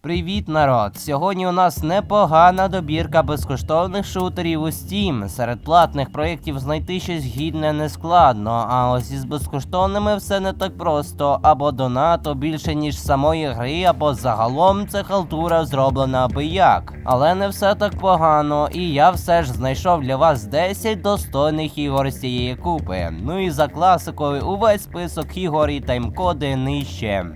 Привіт, народ! Сьогодні у нас непогана добірка безкоштовних шутерів у Steam. Серед платних проєктів знайти щось гідне не складно, а ось із безкоштовними все не так просто. Або донато більше, ніж самої гри, або загалом це халтура зроблена аби як. Але не все так погано, і я все ж знайшов для вас 10 достойних ігор з цієї купи. Ну і за класикою увесь список ігор і таймкоди нижче.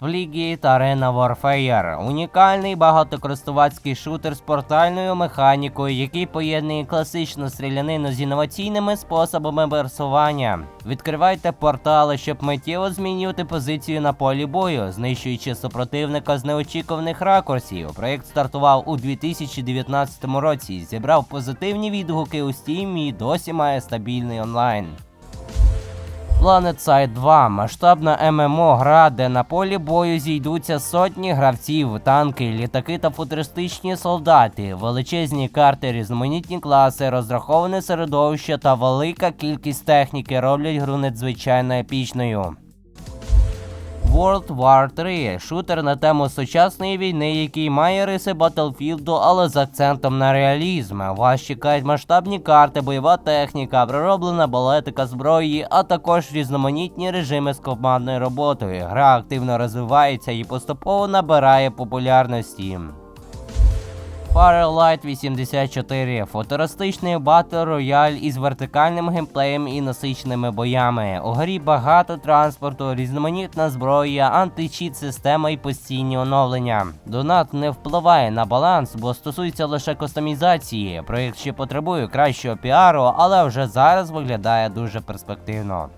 Splitgate Arena Warfare унікальний багатокористувацький шутер з портальною механікою, який поєднує класичну стрілянину з інноваційними способами персування. Відкривайте портали, щоб миттєво змінювати позицію на полі бою, знищуючи супротивника з неочікуваних ракурсів. Проєкт стартував у 2019 році, зібрав позитивні відгуки у Steam і досі має стабільний онлайн. Planet Side 2 масштабна ММО гра, де на полі бою зійдуться сотні гравців, танки, літаки та футуристичні солдати, величезні карти, різноманітні класи, розраховане середовище та велика кількість техніки роблять гру надзвичайно епічною. World War 3 шутер на тему сучасної війни, який має риси Battlefield, але з акцентом на реалізм. Вас чекають масштабні карти, бойова техніка, пророблена балетика зброї, а також різноманітні режими з командною роботою. Гра активно розвивається і поступово набирає популярності. Firelight 84 футуристичний батл рояль із вертикальним геймплеєм і насиченими боями. У грі багато транспорту, різноманітна зброя, античіт система і постійні оновлення. Донат не впливає на баланс, бо стосується лише кастомізації. Проєкт ще потребує кращого піару, але вже зараз виглядає дуже перспективно.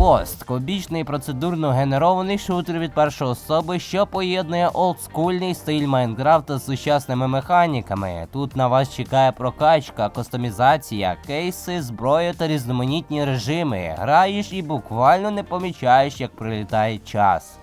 Пост кубічний процедурно генерований шутер від першої особи, що поєднує олдскульний стиль Майнкрафта з сучасними механіками. Тут на вас чекає прокачка, кастомізація, кейси, зброя та різноманітні режими. Граєш і буквально не помічаєш, як прилітає час.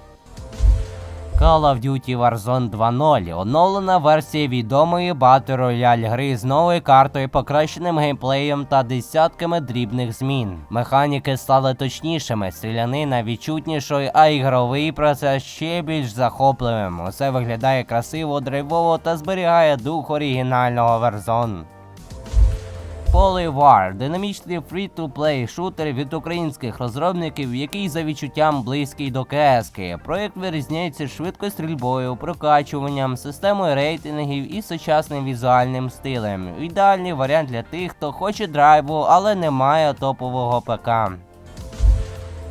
Call of Duty Warzone 2.0 оновлена версія відомої Battle Royale гри з новою картою, покращеним геймплеєм та десятками дрібних змін. Механіки стали точнішими, стрілянина відчутнішою, а ігровий процес ще більш захопливим. Усе виглядає красиво, драйвово та зберігає дух оригінального Warzone. Polyvar – динамічний фрі-ту-плей шутер від українських розробників, який за відчуттям близький до кески. Проект вирізняється швидкою стрільбою, прокачуванням, системою рейтингів і сучасним візуальним стилем. Ідеальний варіант для тих, хто хоче драйву, але не має топового ПК.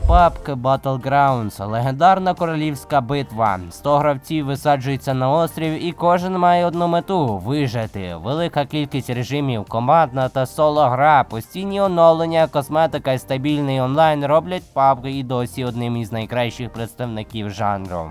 PUBG Battlegrounds – легендарна королівська битва. 100 гравців висаджуються на острів, і кожен має одну мету вижити. Велика кількість режимів, командна та соло гра, постійні оновлення, косметика і стабільний онлайн роблять PUBG і досі одним із найкращих представників жанру.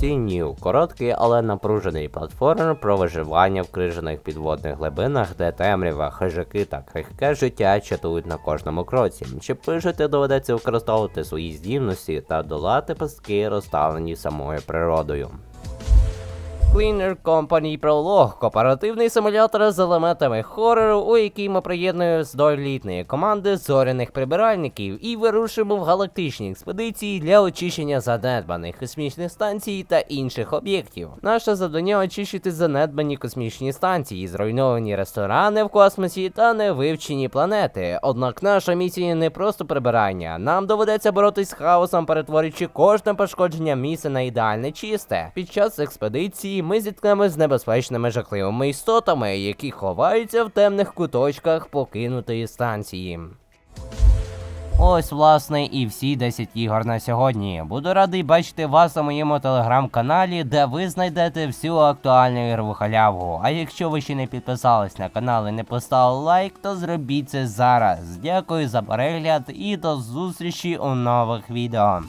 Сінів короткий, але напружений платформер про виживання в крижаних підводних глибинах, де темрява, хижаки та крихке життя чатують на кожному кроці. Чи пишете, доведеться використовувати свої здібності та долати пастки, розставлені самою природою. Cleaner Company Пролог кооперативний симулятор з елементами хорору, у який ми приєднуємо до елітної команди зоряних прибиральників і вирушимо в галактичні експедиції для очищення занедбаних космічних станцій та інших об'єктів. Наше завдання очищити занедбані космічні станції, зруйновані ресторани в космосі та невивчені планети. Однак наша місія не просто прибирання. Нам доведеться боротись з хаосом, перетворюючи кожне пошкодження місця на ідеальне чисте. Під час експедиції ми зіткнемось з небезпечними жахливими істотами, які ховаються в темних куточках покинутої станції. Ось, власне, і всі 10 ігор на сьогодні. Буду радий бачити вас у моєму телеграм-каналі, де ви знайдете всю актуальну ігрову халяву. А якщо ви ще не підписались на канал і не поставили лайк, то зробіть це зараз. Дякую за перегляд і до зустрічі у нових відео.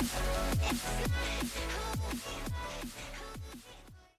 It's